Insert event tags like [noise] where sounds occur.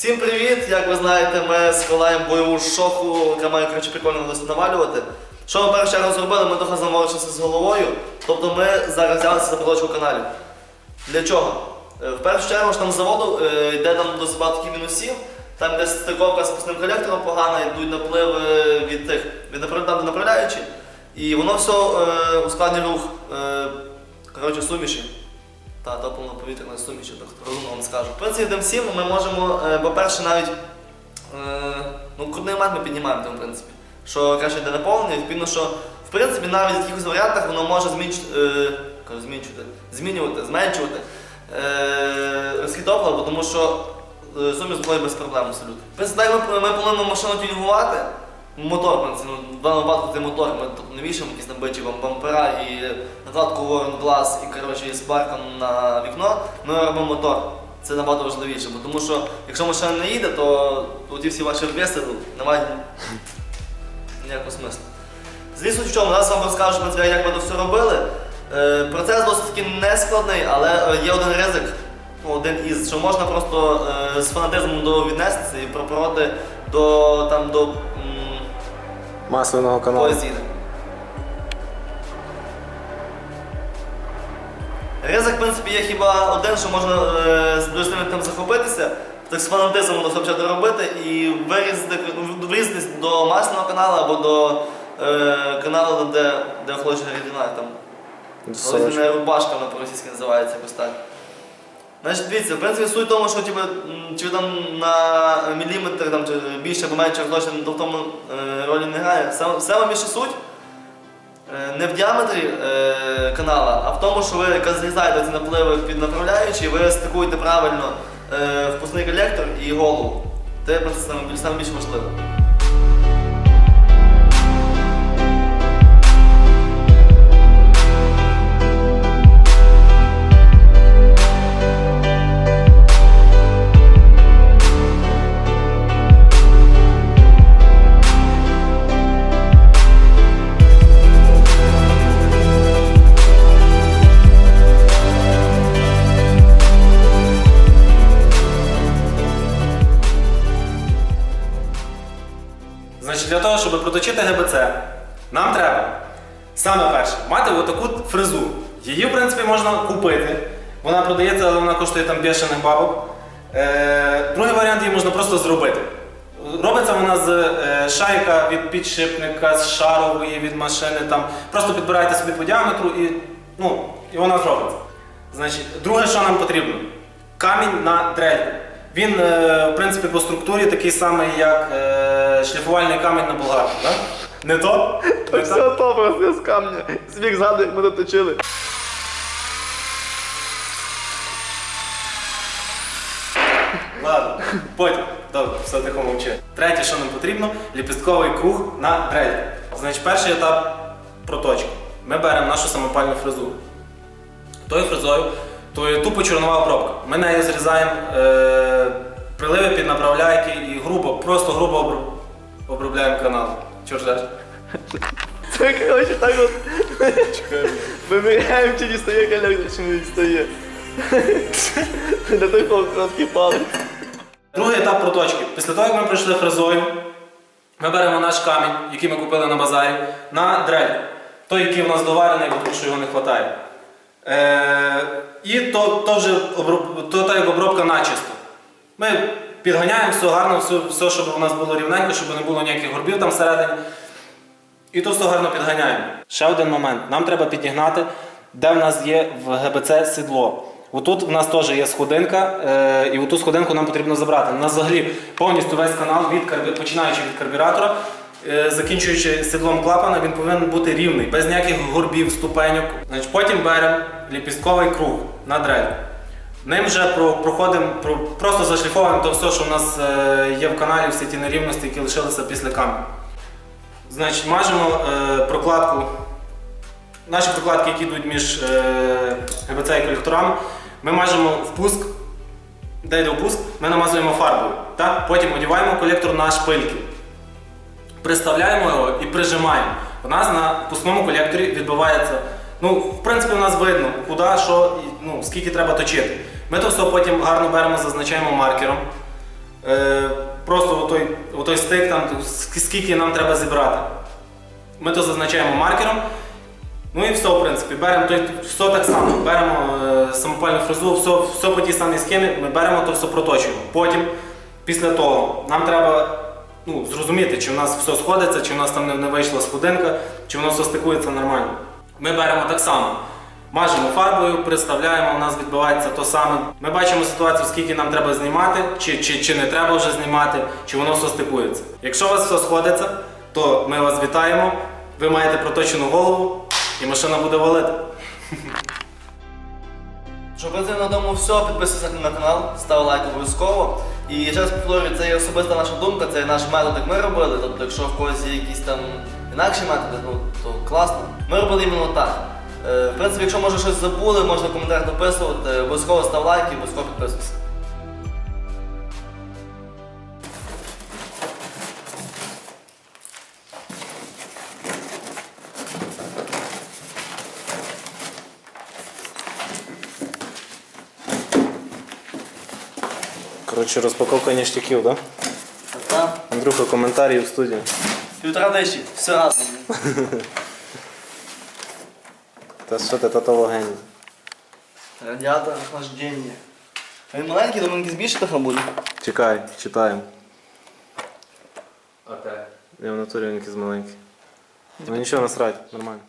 Всім привіт! Як ви знаєте, ми складаємо бойову шоху, яка має коротше, прикольно навалювати. Що ми першу чергу зробили, ми трохи заморочилися з головою. Тобто ми зараз взялися за проточку каналів. Для чого? Е, В першу чергу там з заводу е, йде там досить багато мінусів. Там десь стиковка з пусним колектором погана, йдуть напливи від тих від направ- там. І воно все е, ускладнює рух коротше, суміші. Та топливно-повітряної суміші, так розумно вам скажу. В принципі, тим всім ми можемо, е, по-перше, навіть е, ну, крутний момент ми піднімаємо в принципі. Що краще йде наповнення, відповідно, що в принципі навіть в якихось варіантах воно може змінчити, е, змінювати, зменшувати е, тому що суміш заходить без проблем абсолютно. Принципі, ми плануємо машину тюнінгувати. Мотор, принципі, ну, в даному випадку це мотор, ми тут не вішаємо якісь набиті вам бампера і накладку Warren Glass і коротше, і спарком на вікно, ми робимо мотор. Це набагато важливіше, бо тому що якщо машина не їде, то, ті всі ваші обвеси ну, немає ніякого смислу. Звісно, в чому, зараз вам розкажу, як ми це все робили. Е, процес досить таки нескладний, але е, є один ризик, ну, один із, що можна просто е, з фанатизмом віднестися і пропороти до, там, до Масляного каналу. поезії. Ризик, в принципі, є хіба один, що можна е, з сильно захопитися, так з фанатизмом до почати робити і вирізати, ну, врізатись до масляного каналу або до е, каналу, де, де охолоджена рідина. Там Сорочка. Рубашка вона по-російськи називається якось так. Значить, дивіться, в принципі, суть в тому, що типу, чи там на міліметр там, чи більше або менше розлочення в тому е, ролі не грає. Саме, саме більше суть е, не в діаметрі е, канала, а в тому, що ви зрізаєте ці напливи під направляючі, ви стикуєте правильно е, впускний колектор і голову. Це саме більш важливо. Значить, для того, щоб проточити ГБЦ, нам треба саме перше мати отаку фрезу. Її, в принципі, можна купити. Вона продається, але вона коштує там бешених бабок. Е, другий варіант її можна просто зробити. Робиться вона з е, шайка від підшипника, з шарової від машини. Там. Просто підбираєте собі по діаметру і, ну, і вона зробиться. Значить, друге, що нам потрібно, камінь на дрельку. Він, е, в принципі, по структурі такий самий, як е, шліфувальний камінь на болгарку. Да? Не то? Не Все то? то просто з камня. Сміх згадує, як ми тут точили. Ладно, потім. Добре, все тихо мовчи. Третє, що нам потрібно, ліпістковий круг на дрель. Значить, перший етап проточки. Ми беремо нашу самопальну фрезу. Тою фрезою, то є тупо чорнова обробка. Ми нею зрізаємо е, приливи під направляйки і грубо, просто грубо обробляємо канал. Чого ждеш? [laughs] Це коротше так от. Виміряємо, чи дістає колектор, чи не дістає. Для того короткий палець. Другий етап проточки. Після того, як ми пройшли фрезою, ми беремо наш камінь, який ми купили на базарі, на дрель. Той, який у нас доварений, тому що його не вистачає. І то, то вже оброб, то, та як обробка начисто. Ми підганяємо все гарно, все, все, щоб у нас було рівненько, щоб не було ніяких горбів там всередині. І то все гарно підганяємо. Ще один момент. Нам треба підігнати, де в нас є в ГБЦ сідло. Отут в нас теж є сходинка, е, і оту сходинку нам потрібно забрати. У нас взагалі повністю весь канал, від, починаючи від карбюратора, закінчуючи сідлом клапана, він повинен бути рівний, без ніяких горбів, ступеньок. Значить, потім беремо ліпістковий круг на дрель. Ним вже проходимо, просто зашліфовуємо то все, що в нас е, є в каналі, всі ті нерівності, які лишилися після камінь. Значить, мажемо е, прокладку. Наші прокладки, які йдуть між е, ГБЦ і колекторами, ми мажемо впуск, де йде впуск, ми намазуємо фарбою. Потім одягаємо колектор на шпильки. Приставляємо його і прижимаємо. У нас на впускному колекторі відбувається. Ну, в принципі, у нас видно, куди, що, ну, скільки треба точити. Ми то все потім гарно беремо, зазначаємо маркером. е, просто отой, отой стик, там, скільки нам треба зібрати. Ми то зазначаємо маркером. Ну і все, в принципі, беремо той, все так само, беремо е, самопальну фрезу, все, все по тій самій схемі, ми беремо то все проточуємо. Потім, після того, нам треба ну, зрозуміти, чи в нас все сходиться, чи в нас там не, вийшла сходинка, чи воно все стикується нормально. Ми беремо так само. Мажемо фарбою, представляємо, у нас відбувається то саме. Ми бачимо ситуацію, скільки нам треба знімати, чи, чи, чи не треба вже знімати, чи воно все стикується. Якщо у вас все сходиться, то ми вас вітаємо. Ви маєте проточену голову і машина буде валити. Що, в принципі, на тому все. Підписуйся на канал, став лайк обов'язково. І час повторюю, це є особиста наша думка, це є наш метод, як ми робили. Тобто, якщо в когось є якісь там інакші методи, ну то класно. Ми робили іменно так. Е, в принципі, якщо може щось забули, можна в коментарях дописувати, Обов'язково став лайк і обов'язково підписуйся. Коротше, розпаковка ніштяків, так? Так. Андрюха, коментарі в студії. Півтора тисячі, все разом. [laughs] Та що ти татологені? Радіатор охлаждення. Він маленький, думаю, він більше буде. Чекай, читаємо. Окей. Я в натурі він якийсь маленький. Ну нічого, насрать, нормально.